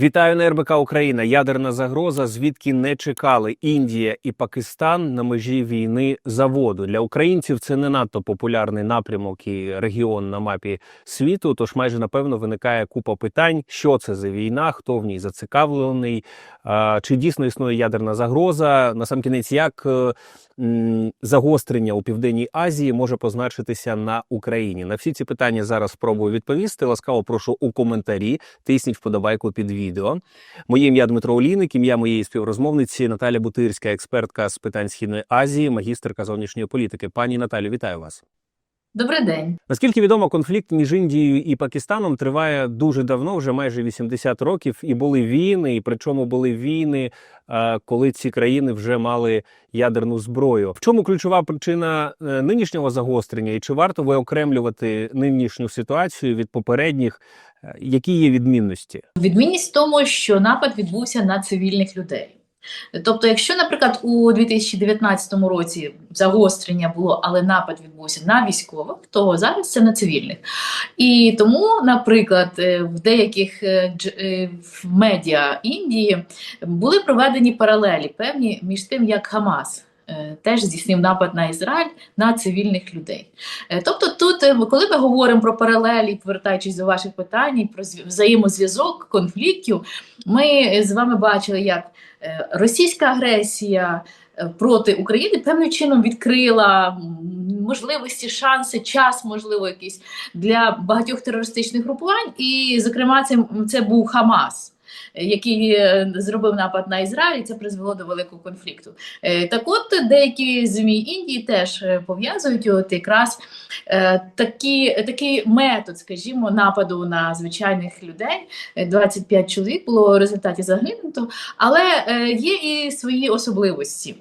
Вітаю на РБК Україна. Ядерна загроза, звідки не чекали Індія і Пакистан на межі війни заводу для українців. Це не надто популярний напрямок і регіон на мапі світу. Тож майже напевно виникає купа питань, що це за війна, хто в ній зацікавлений, чи дійсно існує ядерна загроза. Насамкінець, як е, загострення у південній Азії може позначитися на Україні? На всі ці питання зараз спробую відповісти. Ласкаво прошу у коментарі. Тисніть вподобайку під відео. Моє ім'я Дмитро Олійник, ім'я моєї співрозмовниці Наталя Бутирська, експертка з питань східної Азії, магістерка зовнішньої політики. Пані Наталю, вітаю вас. Добрий день. Наскільки відомо, конфлікт між Індією і Пакистаном триває дуже давно, вже майже 80 років, і були війни, і причому були війни, е, коли ці країни вже мали ядерну зброю. В чому ключова причина е, нинішнього загострення, і чи варто виокремлювати нинішню ситуацію від попередніх? Е, Які є відмінності? Відмінність в тому, що напад відбувся на цивільних людей. Тобто, якщо, наприклад, у 2019 році загострення було, але напад відбувся на військових, то зараз це на цивільних. І тому, наприклад, е, в деяких е, е, медіа Індії були проведені паралелі певні між тим, як Хамас. Е, Теж здійснив напад на Ізраїль на цивільних людей. Е, Тобто, тут, е, коли ми говоримо про паралелі, повертаючись до ваших питань, про зв'я- взаємозв'язок конфліктів, ми з вами бачили, як російська агресія проти України певним чином відкрила можливості, шанси, час, можливо, якийсь для багатьох терористичних групувань. І, зокрема, це, це був Хамас. Е, Який е, зробив напад на Ізраїль, це призвело до великого конфлікту. Е, Так от деякі ЗМІ Індії теж пов'язують от якраз такі, такий метод, скажімо, нападу на звичайних людей. Е, 25 чоловік було в результаті загинуто, але є і свої особливості.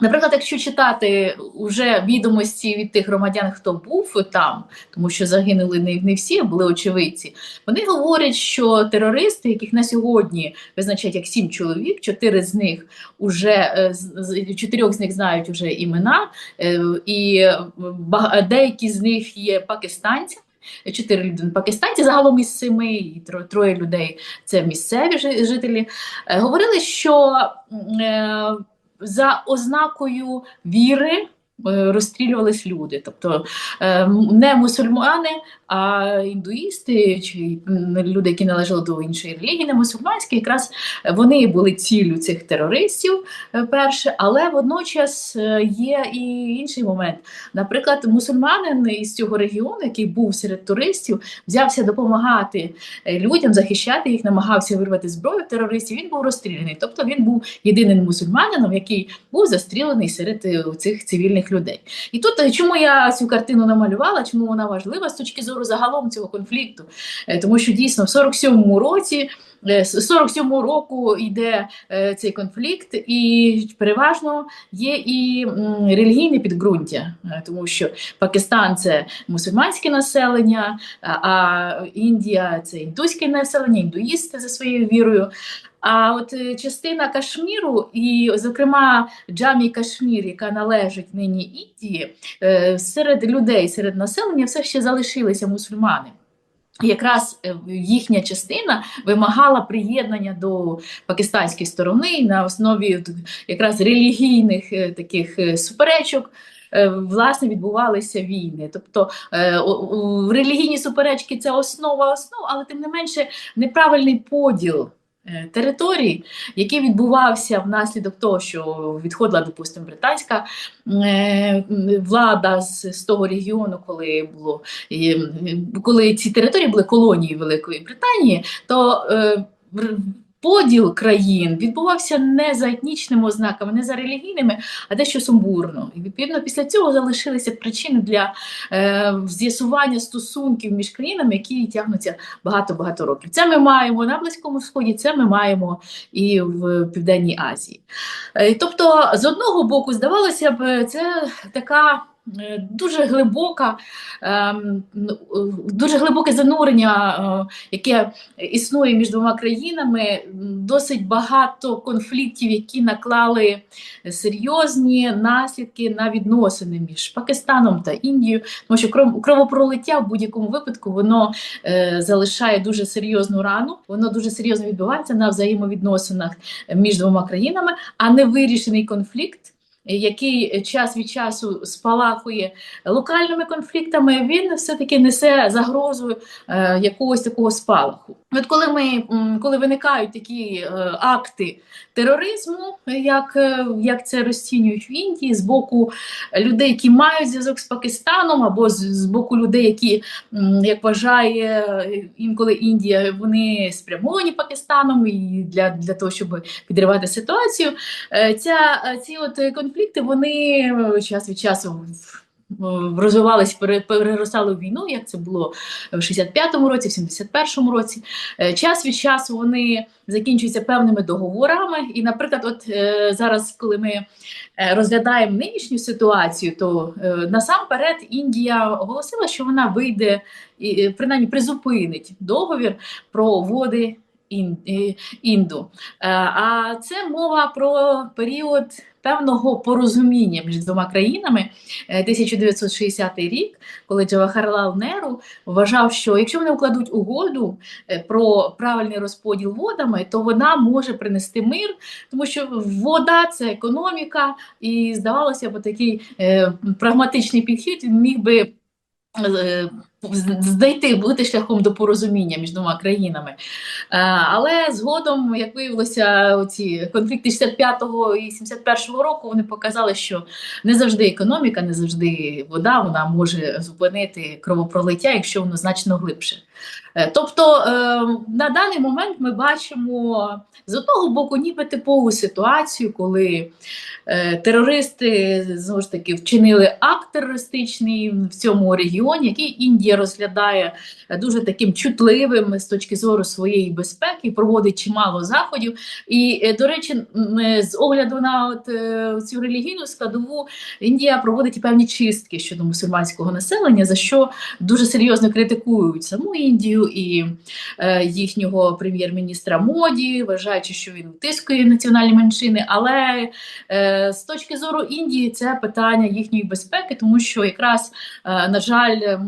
Наприклад, якщо читати вже відомості від тих громадян, хто був там, тому що загинули не, не всі, а були очевидці, вони говорять, що терористи, яких на сьогодні визначають як сім чоловік, чотири з них уже е, чотирьох з них знають уже імена, е, і деякі з них є пакистанцями. Чотири людини пакистанці, загалом із семи, і троє людей це місцеві жителі. Е, Говорили, що за ознакою віри розстрілювались люди, тобто е, не мусульмани, а індуїсти чи люди, які належали до іншої релігії, не мусульманські, якраз вони були ціллю цих терористів е, перше, але водночас е, є і інший момент. Наприклад, мусульманин із цього регіону, який був серед туристів, взявся допомагати е, людям, захищати їх, намагався вирвати зброю терористів. Він був розстріляний. Тобто він був єдиним мусульманином, який був застрілений серед е, цих цивільних людей. І тут е, чому я цю картину намалювала, чому вона важлива з точки зору загалом цього конфлікту? Е, Тому що дійсно в 47-му році. е, З 47-го року йде цей конфлікт, і переважно є і релігійне підґрунтя, тому що Пакистан це мусульманське населення, а Індія це індуське населення, індуїсти за своєю вірою. А от е, частина Кашміру, і, зокрема, Джамі Кашмір, яка належить нині Індії, е, серед людей, серед населення все ще залишилися мусульмани. Якраз е, їхня частина вимагала приєднання до пакистанської сторони на основі якраз релігійних таких суперечок. Власне, відбувалися війни. Тобто релігійні суперечки це основа основ, але тим не менше неправильний поділ територій, який відбувався внаслідок того, що відходила, допустимо, британська е, влада з, з того регіону, коли було коли ці території були колонією Великої Британії, то поділ країн відбувався не за етнічними ознаками, не за релігійними, а дещо сумбурно. І відповідно після цього залишилися причини для е, з'ясування стосунків між країнами, які тягнуться багато-багато років. Це ми маємо на Близькому Сході, це ми маємо і в Південній Азії. Е, Тобто, з одного боку, здавалося б, це така дуже глибока, ем, е, дуже глибоке занурення, е, яке існує між двома країнами, досить багато конфліктів, які наклали серйозні наслідки на відносини між Пакистаном та Індією, тому що кров- кровопролиття в будь-якому випадку воно е, залишає дуже серйозну рану, воно дуже серйозно відбувається на взаємовідносинах між двома країнами, а не вирішений конфлікт. Який час від часу спалахує локальними конфліктами, він все-таки несе загрозу е, якогось такого спалаху. От коли ми коли виникають такі е, акти тероризму, як, е, як це розцінюють в Індії, з боку людей, які мають зв'язок з Пакистаном, або з, з боку людей, які, як вважає е, інколи Індія, вони спрямовані Пакистаном і для, для того, щоб підривати ситуацію. Е, Ця, е, ці от конфлікти вони час від часу розвивались, пере- переростали в війну, як це було в 65-му році, в 71-му році. Е, Час від часу вони закінчуються певними договорами. І, наприклад, от е, зараз, коли ми е, розглядаємо нинішню ситуацію, то е, насамперед Індія оголосила, що вона вийде і е, принаймні призупинить договір про води е, Інду. Е, А це мова про період певного порозуміння між двома країнами. Е, 1960 рік, коли Джавахарлал Неру вважав, що якщо вони укладуть угоду е, про правильний розподіл водами, то вона може принести мир, тому що вода це економіка, і здавалося б, такий е, прагматичний підхід міг би. Знайти бути шляхом до порозуміння між двома країнами. Е, Але згодом, як виявилося, ці конфлікти 65-го і 71-го року вони показали, що не завжди економіка, не завжди вода вона може зупинити кровопролиття, якщо воно значно глибше. Е, Тобто е, на даний момент ми бачимо з одного боку ніби типову ситуацію, коли е, терористи знову ж таки вчинили акт терористичний в цьому регіоні, який Індія розглядає дуже таким чутливим з точки зору своєї безпеки, проводить чимало заходів. І, до речі, з огляду на от, цю релігійну складову, Індія проводить певні чистки щодо мусульманського населення, за що дуже серйозно критикують саму Індію і е, їхнього прем'єр-міністра Моді, вважаючи, що він тискує національні меншини. Але е, з точки зору Індії це питання їхньої безпеки, тому що якраз, е, на жаль,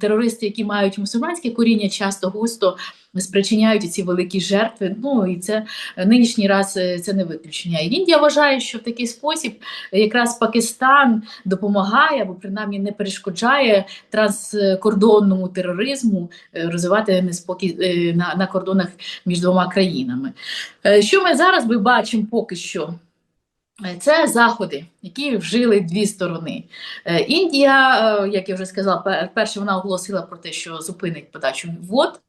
терористи, які мають мусульманське коріння, часто густо спричиняють ці великі жертви. Ну і це е, нинішній раз е, це не виключення. І Індія вважає, що в такий спосіб якраз Пакистан допомагає або принаймні не перешкоджає транскордонному тероризму е, розвивати неспокій е, на, на кордонах між двома країнами. Е, Що ми зараз ми бачимо поки що? Е, Це заходи, які вжили дві сторони. Е, Індія, е, як я вже сказала, перше вона оголосила про те, що зупинить подачу вод.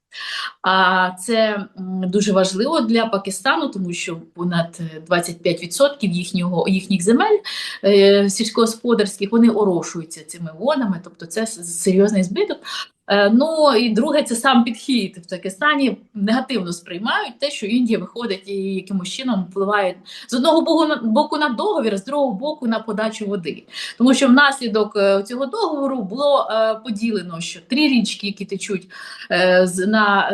А це дуже важливо для Пакистану, тому що понад е, 25% їхнього, їхніх земель е, сільськогосподарських вони орошуються цими водами, тобто це серйозний збиток. Е, Ну і друге, це сам підхід в Пакистані негативно сприймають те, що Індія виходить і якимось чином впливає з одного боку на договір, з другого боку на подачу води. Тому що внаслідок е, цього договору було е, поділено, що три річки, які течуть на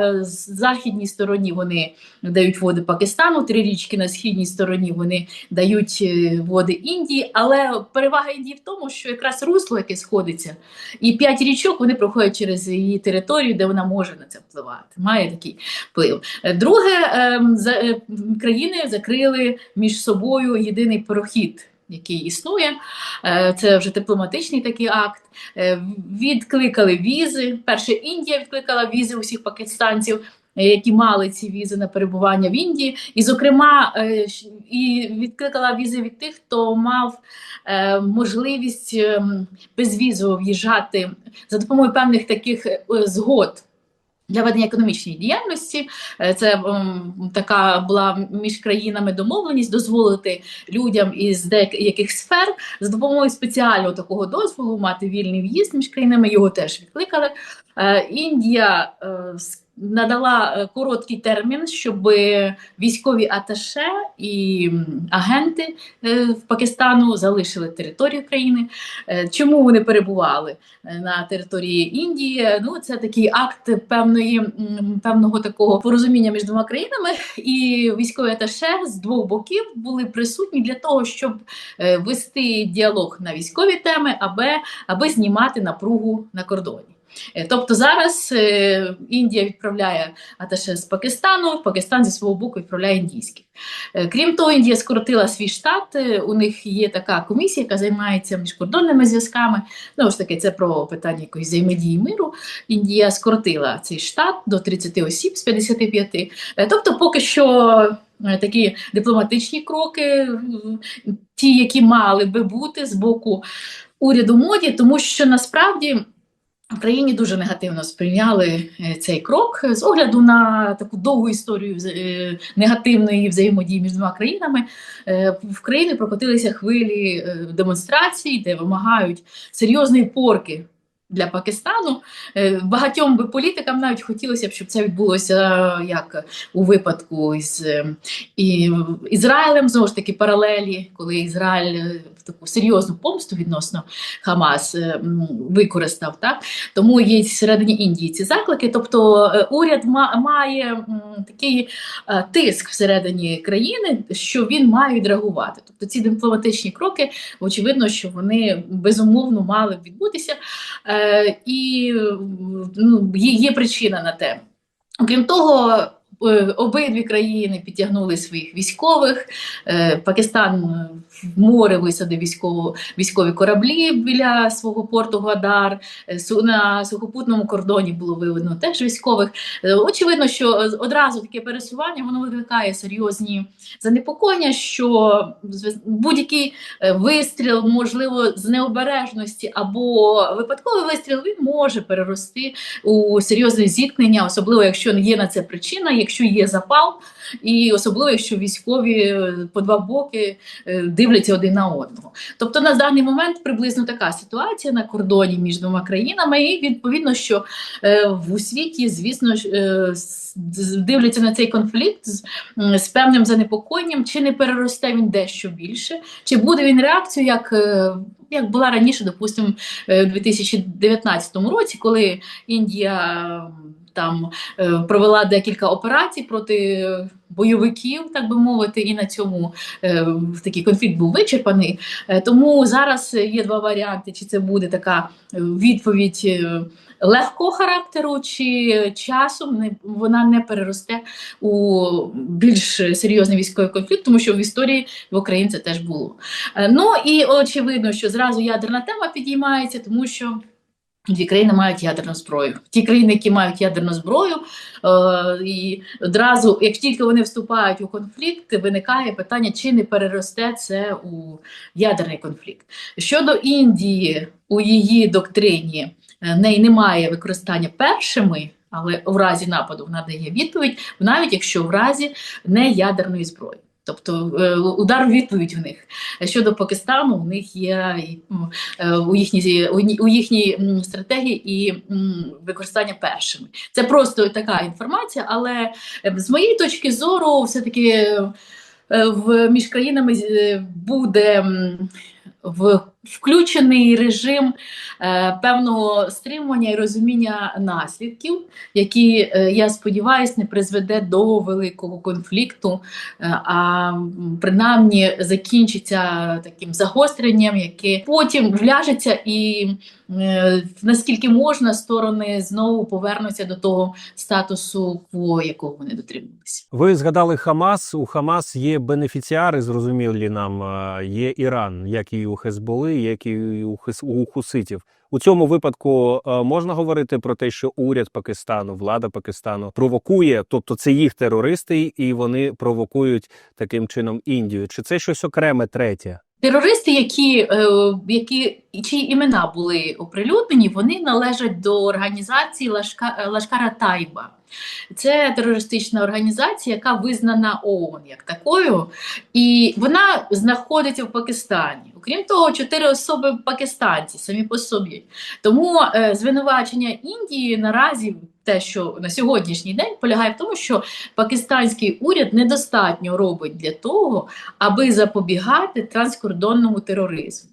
західній стороні, вони дають води Пакистану, три річки на східній стороні вони дають води Індії. Але перевага Індії в тому, що якраз русло, яке сходиться, і п'ять річок вони проходять через її територію, де вона може на це впливати. Має такий вплив. Е, Друге, ем, е, країни закрили між собою єдиний прохід. Який існує, Е, це вже дипломатичний такий акт. Е, Відкликали візи. Перше Індія відкликала візи усіх пакистанців, які мали ці візи на перебування в Індії, і, зокрема, е, і відкликала візи від тих, хто мав е, можливість безвізово в'їжджати за допомогою певних таких е, згод. Для ведення економічної діяльності Е, це ем, така була між країнами домовленість дозволити людям із деяких сфер за допомогою спеціального такого дозволу мати вільний в'їзд між країнами. Його теж відкликали. Е, Індія е, надала е, короткий термін, щоб військові аташе і агенти е, в Пакистану залишили територію країни. Е, Чому вони перебували на території Індії? Ну, це такий акт певної певного такого порозуміння між двома країнами, і військові аташе з двох боків були присутні для того, щоб вести діалог на військові теми, аби, аби знімати напругу на кордоні. Е, Тобто зараз е, Індія відправляє аташе з Пакистану, Пакистан зі свого боку відправляє індійських. Е, Крім того, Індія скоротила свій штат. У них є така комісія, яка займається міжкордонними зв'язками. Знову ж таки, це про питання якоїсь взаємодії миру. Індія скоротила цей штат до 30 осіб з 55. Е, Тобто, поки що такі дипломатичні кроки, ті, які мали би бути з боку уряду моді, тому що насправді. В країні дуже негативно сприйняли е, цей крок з огляду на таку довгу історію е, негативної взаємодії між двома країнами. е, В країні прокотилися хвилі демонстрацій, де вимагають серйозної порки для Пакистану. Багатьом би політикам навіть хотілося б, щоб це відбулося як у випадку е, Ізраїлем, знову ж таки, паралелі, коли Ізраїль таку серйозну помсту відносно Хамас е, використав. Так? Тому є всередині Індії ці заклики. Тобто е, уряд ма- має такий е, тиск всередині країни, що він має відреагувати. Тобто ці дипломатичні кроки, очевидно, що вони безумовно мали б відбутися. І ну, є, причина на те. Окрім того, обидві країни підтягнули своїх військових. Е, Пакистан е, в море висадив військово, військові кораблі біля свого порту Гвадар. Е, На сухопутному кордоні було виведено теж військових. Е, Очевидно, що одразу таке пересування воно викликає серйозні занепокоєння, що будь-який е, вистріл, можливо, з необережності або випадковий вистріл, він може перерости у серйозне зіткнення, особливо якщо є на це причина, якщо є запал, і особливо якщо військові е, по два боки е, дивляться один на одного. Тобто на даний момент приблизно така ситуація на кордоні між двома країнами, і відповідно, що е, в світі, звісно ж, дивляться на цей конфлікт з, певним занепокоєнням, чи не переросте він дещо більше, чи буде він реакцією, як, як була раніше, допустимо, у 2019 році, коли Індія там е, провела декілька операцій проти бойовиків, так би мовити, і на цьому е, такий конфлікт був вичерпаний. Е, Тому зараз є два варіанти: чи це буде така відповідь. Легкого характеру чи часом не вона не переросте у більш серйозний військовий конфлікт, тому що в історії в Україні це теж було. Ну і очевидно, що зразу ядерна тема підіймається, тому що дві країни мають ядерну зброю. Ті країни, які мають ядерну зброю, е, і одразу, як тільки вони вступають у конфлікт, виникає питання, чи не переросте це у ядерний конфлікт. Щодо Індії, у її доктрині е, в неї немає використання першими. Але в разі нападу вона дає відповідь, навіть якщо в разі не ядерної зброї. Тобто е, удар відповідь в них. Щодо Пакистану, у них є е, у їхній, у ні- у їхній стратегії і використання першими. Це просто така інформація, але е, з моєї точки зору, все-таки е, в, між країнами буде в, включений режим е, певного стримування і розуміння наслідків, які, е, я сподіваюся, не призведе до великого конфлікту, е, а принаймні закінчиться таким загостренням, яке потім вляжеться і е, наскільки можна, сторони знову повернуться до того статусу, кво якого вони дотримувалися. Ви згадали Хамас. У Хамас є бенефіціари, зрозумілі нам. е, Є Іран, як і у Хезболи, як і у, Хуситів. У цьому випадку е, можна говорити про те, що уряд Пакистану, влада Пакистану провокує, тобто це їх терористи, і вони провокують таким чином Індію. Чи це щось окреме третє? Терористи, які, е, які чиї імена були оприлюднені, вони належать до організації Лашка, Лашкара Тайба. Це терористична організація, яка визнана ООН як такою, і вона знаходиться в Пакистані. Окрім того, чотири особи пакистанці самі по собі. Тому е, звинувачення Індії наразі те, що на сьогоднішній день полягає в тому, що пакистанський уряд недостатньо робить для того, аби запобігати транскордонному тероризму.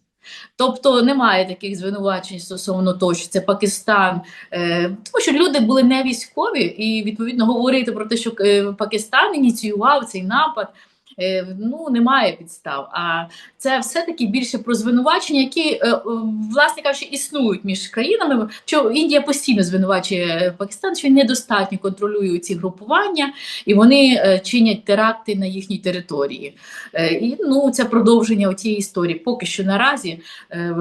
Тобто немає таких звинувачень стосовно того, що це Пакистан, е, тому що люди були не військові, і відповідно говорити про те, що е, Пакистан ініціював цей напад. Е, Ну, немає підстав. А це все-таки більше про звинувачення, які, е, е, власне кажучи, існують між країнами. Що Індія постійно звинувачує Пакистан, що недостатньо контролює ці групування, і вони чинять теракти на їхній території. І ну, це продовження цієї історії. Поки що наразі,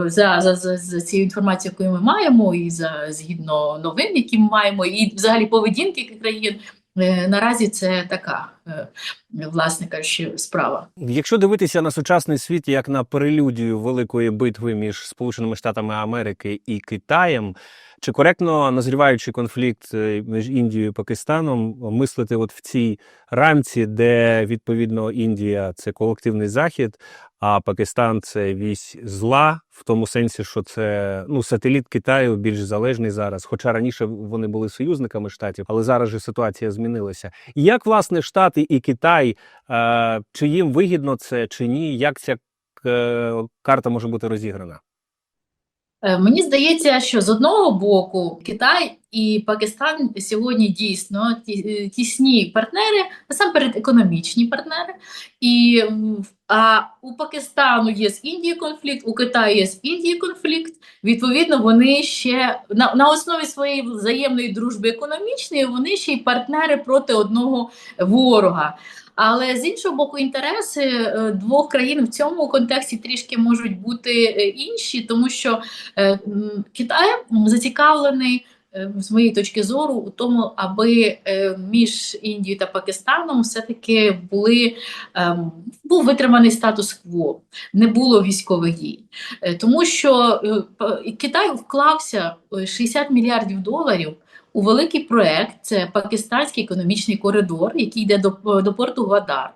за, за, за, за цією інформацією, яку ми маємо, і за згідно новин, які ми маємо, і взагалі поведінки країн. Е, Наразі це така, е, власне кажучи, справа. Якщо дивитися на сучасний світ як на прелюдію великої битви між Сполученими Штатами Америки і Китаєм, чи коректно назріваючий конфлікт е, між Індією і Пакистаном мислити от в цій рамці, де відповідно Індія це колективний захід, а Пакистан це вісь зла, в тому сенсі, що це ну сателіт Китаю більш залежний зараз. Хоча раніше вони були союзниками штатів, але зараз же ситуація змінилася. Як власне Штати і Китай, е, чи їм вигідно це чи ні? Як ця е, карта може бути розіграна? Е, Мені здається, що з одного боку Китай і Пакистан сьогодні дійсно е, тісні партнери, насамперед економічні партнери. І а у Пакистану є з Індією конфлікт, у Китаю є з Індією конфлікт. Відповідно, вони ще на, на основі своєї взаємної дружби економічної, вони ще й партнери проти одного ворога. Але з іншого боку, інтереси е, двох країн в цьому контексті трішки можуть бути е, інші, тому що е, Китай зацікавлений. З моєї точки зору, у тому, аби між Індією та Пакистаном все-таки були, ем, був витриманий статус-кво, не було військових дій. Тому що Китай вклався е, 60 мільярдів доларів у великий проект це Пакистанський економічний коридор, який йде до, до порту Гвадар.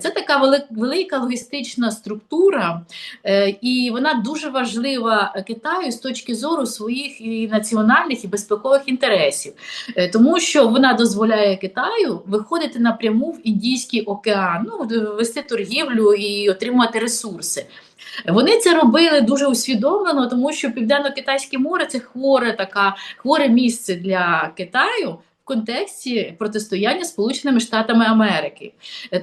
Це така велика логістична структура, е, і вона дуже важлива Китаю з точки зору своїх і національних і безпекових інтересів, Е, тому що вона дозволяє Китаю виходити напряму в Індійський океан, ну, вести торгівлю і отримувати ресурси. Вони це робили дуже усвідомлено, тому що Південно-Китайське море це хворе така хворе місце для Китаю в контексті протистояння Сполученими Штатами Америки.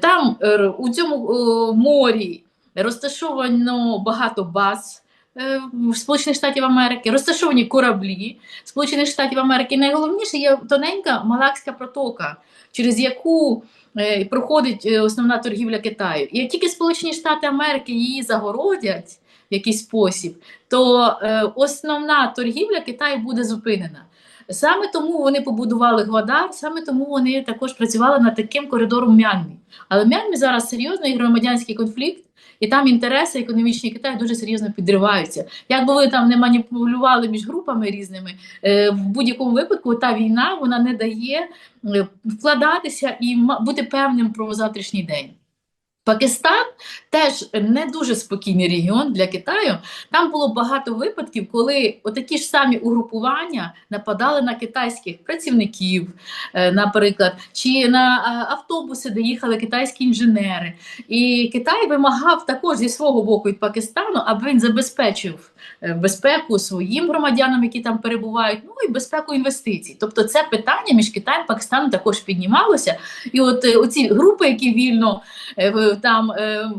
Там е, у цьому е, морі розташовано багато баз. е, Сполучених Штатів Америки розташовані кораблі Сполучених Штатів Америки. Найголовніше є тоненька Малакська протока, через яку е, проходить е, основна торгівля Китаю. І як тільки Сполучені Штати Америки її загородять в якийсь спосіб, то е, основна торгівля Китаю буде зупинена. Саме тому вони побудували Гвадар, саме тому вони також працювали над таким коридором Мянмі. Але Мянмі зараз серйозний громадянський конфлікт, і там інтереси економічні Китаю дуже серйозно підриваються. Як би ви там не маніпулювали між групами різними, е, в будь-якому випадку та війна вона не дає е, вкладатися і бути певним про завтрашній день. Пакистан теж не дуже спокійний регіон для Китаю. Там було багато випадків, коли отакі ж самі угрупування нападали на китайських працівників, е, наприклад, чи на е, автобуси, де їхали китайські інженери. І Китай вимагав також зі свого боку від Пакистану, аби він забезпечив безпеку своїм громадянам, які там перебувають, ну і безпеку інвестицій. Тобто це питання між Китаєм і Пакистаном також піднімалося. І от е, оці групи, які вільно е, там е,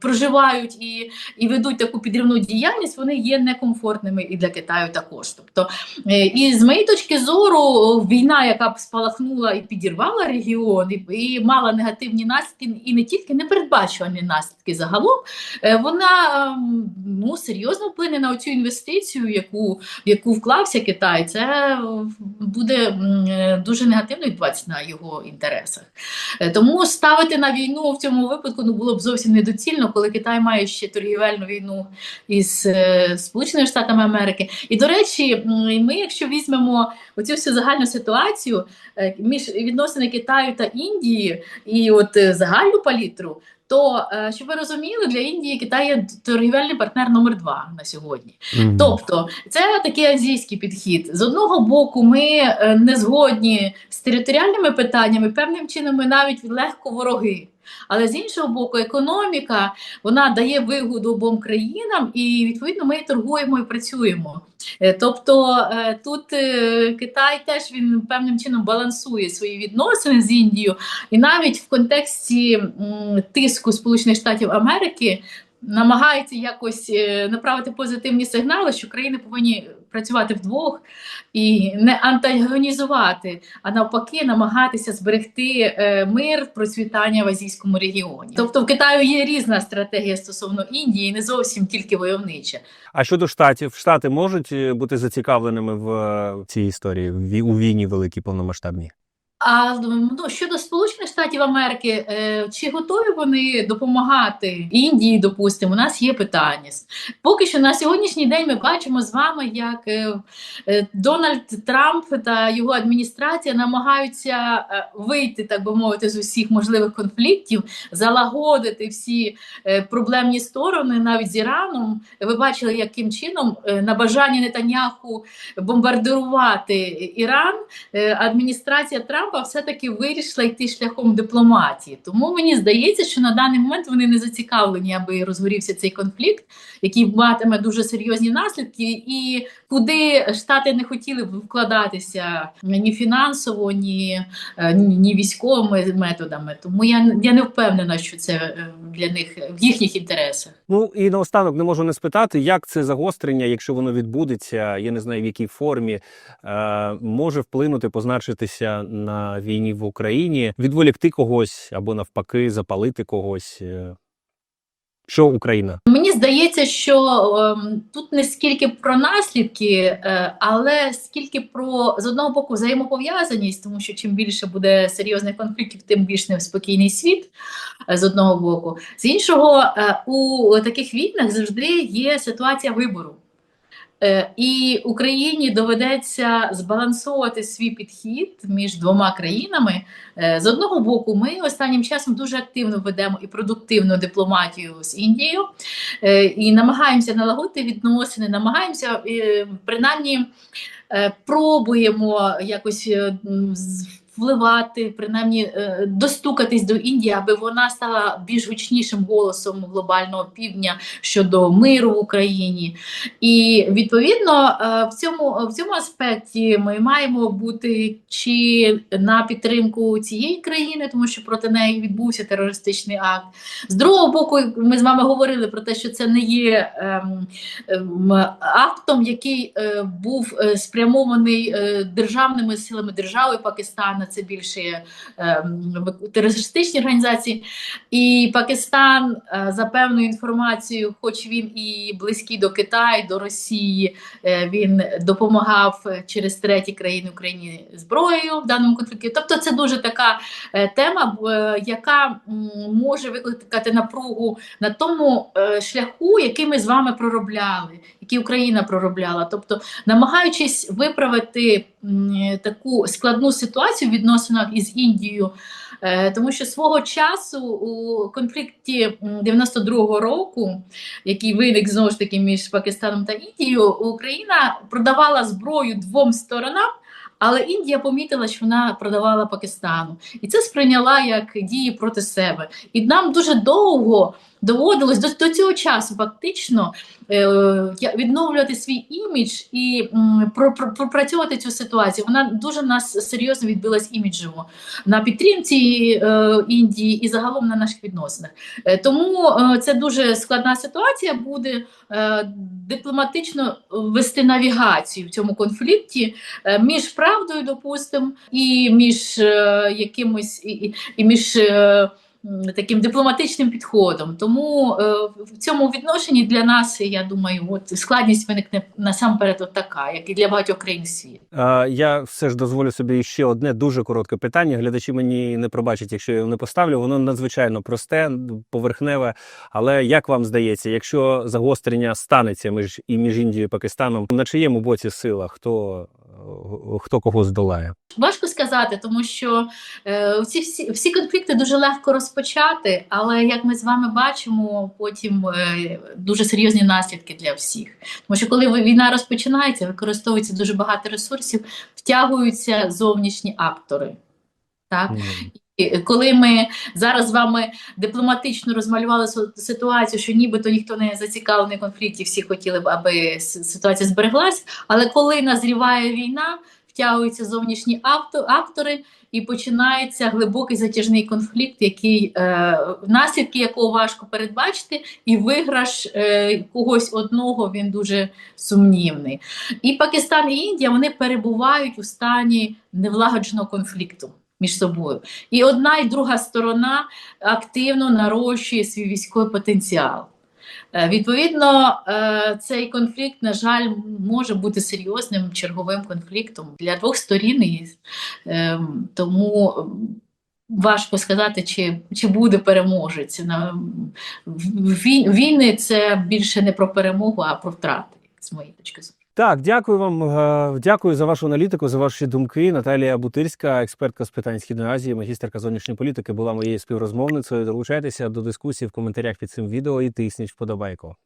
проживають і, і ведуть таку підривну діяльність, вони є некомфортними і для Китаю також. Тобто, е, і з моєї точки зору, війна, яка б спалахнула і підірвала регіон, і, і мала негативні наслідки, і не тільки непередбачувані наслідки загалом, е, вона ем, ну, серйозно вплине на цю інвестицію, яку, в яку вклався Китай. Це буде е, дуже негативно відбуватися на його інтересах. Е, Тому ставити на війну в цьому випадку ну, було б зовсім недоцільно, коли Китай має ще торгівельну війну із е, Сполученими Штатами Америки. І до речі, ми, якщо візьмемо оцю всю загальну ситуацію між відносини Китаю та Індії і от загальну палітру. То, е, щоб ви розуміли, для Індії Китай є торгівельний партнер номер два на сьогодні. Мгм. Тобто, це такий азійський підхід. З одного боку, ми е, не згодні з територіальними питаннями, певним чином ми навіть легко вороги. Але з іншого боку, економіка вона дає вигоду обом країнам, і відповідно ми торгуємо і працюємо. Е, Тобто е, тут е, Китай теж він певним чином балансує свої відносини з Індією, і навіть в контексті тиску Сполучених Штатів Америки намагається якось направити позитивні сигнали, що країни повинні працювати вдвох і не антагонізувати, а навпаки, намагатися зберегти е, мир, процвітання в азійському регіоні. Тобто в Китаю є різна стратегія стосовно Індії, не зовсім тільки войовнича. А щодо штатів, штати можуть е, бути зацікавленими в е, цій історії у війні великій повномасштабній? А ну, щодо Штатів Америки, е, чи готові вони допомагати Індії, допустимо, у нас є питання. Поки що на сьогоднішній день ми бачимо з вами, як е, е, Дональд Трамп та його адміністрація намагаються вийти, так би мовити, з усіх можливих конфліктів, залагодити всі проблемні сторони, навіть з Іраном. Ви бачили, яким чином на бажання Нетаньяху бомбардирувати Іран адміністрація Трампа все-таки вирішила йти шляхом дипломатії. Тому мені здається, що на даний момент вони не зацікавлені, аби розгорівся цей конфлікт, який матиме дуже серйозні наслідки, і куди Штати не хотіли б вкладатися ні фінансово, ні, е, ні, військовими методами. Тому я, я не впевнена, що це е, для них в їхніх інтересах. Ну і наостанок не можу не спитати, як це загострення, якщо воно відбудеться, я не знаю в якій формі, е, може вплинути, позначитися на війні в Україні, відволікти когось або навпаки запалити когось. Е. Що Україна? Мені здається, що ем, тут не скільки про наслідки, е, але скільки про з одного боку взаємопов'язаність, тому що чим більше буде серйозних конфліктів, тим більш неспокійний світ е, з одного боку. З іншого, е, у таких війнах завжди є ситуація вибору. Е, І Україні доведеться збалансовувати свій підхід між двома країнами. Е, З одного боку, ми останнім часом дуже активно ведемо і продуктивну дипломатію з Індією е, і намагаємося налагодити відносини, намагаємося принаймні пробуємо якось впливати, принаймні е, достукатись до Індії, аби вона стала більш гучнішим голосом глобального півдня щодо миру в Україні. І відповідно е, в цьому, в цьому аспекті ми маємо бути чи на підтримку цієї країни, тому що проти неї відбувся терористичний акт. З другого боку, ми з вами говорили про те, що це не є ем, ем, актом, який е, був е, спрямований е, державними силами держави Пакистана. Це більше ем, терористичні організації. І Пакистан, е, за певною інформацією, хоч він і близький до Китаю, до Росії, е, він допомагав е, через треті країни Україні зброєю в даному конфлікті. Тобто, це дуже така е, тема, е, яка м, може викликати напругу на тому е, шляху, який ми з вами проробляли, який Україна проробляла. Тобто, намагаючись виправити таку складну ситуацію в відносинах із Індією. Е, Тому що свого часу у конфлікті 92-го року, який виник знову ж таки між Пакистаном та Індією, Україна продавала зброю двом сторонам. Але Індія помітила, що вона продавала Пакистану, і це сприйняла як дії проти себе. І нам дуже довго доводилось до, до цього часу фактично е, відновлювати свій імідж і пропрацьовувати цю ситуацію. Вона дуже нас серйозно відбилась іміджево на підтримці е, Індії і загалом на наших відносинах. Е, тому це дуже складна ситуація буде дипломатично вести навігацію в цьому конфлікті між правдою, допустимо, і між якимось і- і між. Таким дипломатичним підходом. Тому е, в цьому відношенні для нас, я думаю, от складність виникне насамперед от така, як і для багатьох країн світу. Я все ж дозволю собі ще одне дуже коротке питання. Глядачі мені не пробачать, якщо я його не поставлю. Воно надзвичайно просте, поверхневе. Але як вам здається, якщо загострення станеться між і між Індією і Пакистаном, на чиєму боці сила? Хто, хто кого здолає? Важко сказати, тому що е, ці всі, всі конфлікти дуже легко розпочати, але як ми з вами бачимо, потім е, дуже серйозні наслідки для всіх. Тому що коли війна розпочинається, використовується дуже багато ресурсів, втягуються зовнішні актори. Так? І Коли ми зараз з вами дипломатично розмалювали ситуацію, що нібито ніхто не зацікавлений в конфлікті, всі хотіли б, аби ситуація збереглась. Але коли назріває війна, втягуються зовнішні авто- актори, і починається глибокий затяжний конфлікт, який е, наслідки якого важко передбачити, і виграш е, когось одного він дуже сумнівний. І Пакистан і Індія вони перебувають у стані невлагодженого конфлікту між собою. І одна і друга сторона активно нарощує свій військовий потенціал. Е, Відповідно, е, цей конфлікт, на жаль, може бути серйозним черговим конфліктом для двох сторін, ем, тому важко сказати, чи, чи буде переможець. Війни це більше не про перемогу, а про втрати, з моєї точки зору. Так, дякую вам. е, Дякую за вашу аналітику, за ваші думки. Наталія Бутирська, експертка з питань Східної Азії, магістерка зовнішньої політики, була моєю співрозмовницею. Долучайтеся до дискусії в коментарях під цим відео і тисніть вподобайку.